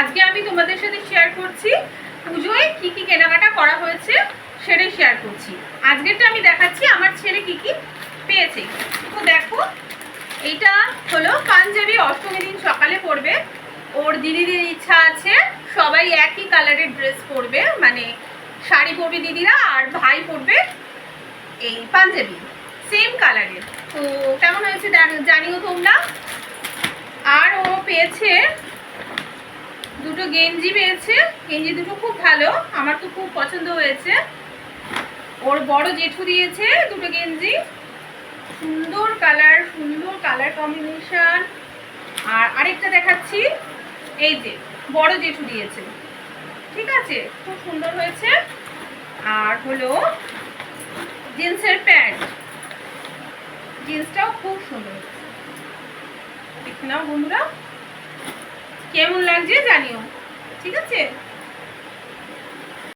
আজকে আমি তোমাদের সাথে শেয়ার করছি। পুজোয় কি কি কেনাকাটা করা হয়েছে সেটাই শেয়ার করছি। আজকেরটা আমি দেখাচ্ছি, আমার ছেলে কি কি পেয়েছে। তো দেখো, এইটা হলো পাঞ্জাবি অষ্টমী দিন সকালে পরবে। ওর দিদিদের ইচ্ছা আছে, সবাই একই কালারের ড্রেস পরবে। মানে শাড়ি পরবে দিদিরা আর ভাই পরবে এই পাঞ্জাবি সেম কালারের তো কেমন হয়েছে জান- জানিও তোমরা। আর ও পেয়েছে দুটো গেঞ্জি পেয়েছে। গেঞ্জি দুটো খুব ভালো, আমার তো খুব পছন্দ হয়েছে। ওর বড় জেঠু দিয়েছে দুটো গেঞ্জি। সুন্দর কালার সুন্দর কালার কম্বিনেশন। আর আরেকটা দেখাচ্ছি, এই যে বড় জেঠু দিয়েছে। ঠিক আছে, খুব সুন্দর হয়েছে। আর হলো জিন্সের প্যান্ট। জিন্সটাও খুব সুন্দর হয়েছে। দেখে নাও বন্ধুরা। কেমন লাগছে জানিও ঠিক আছে?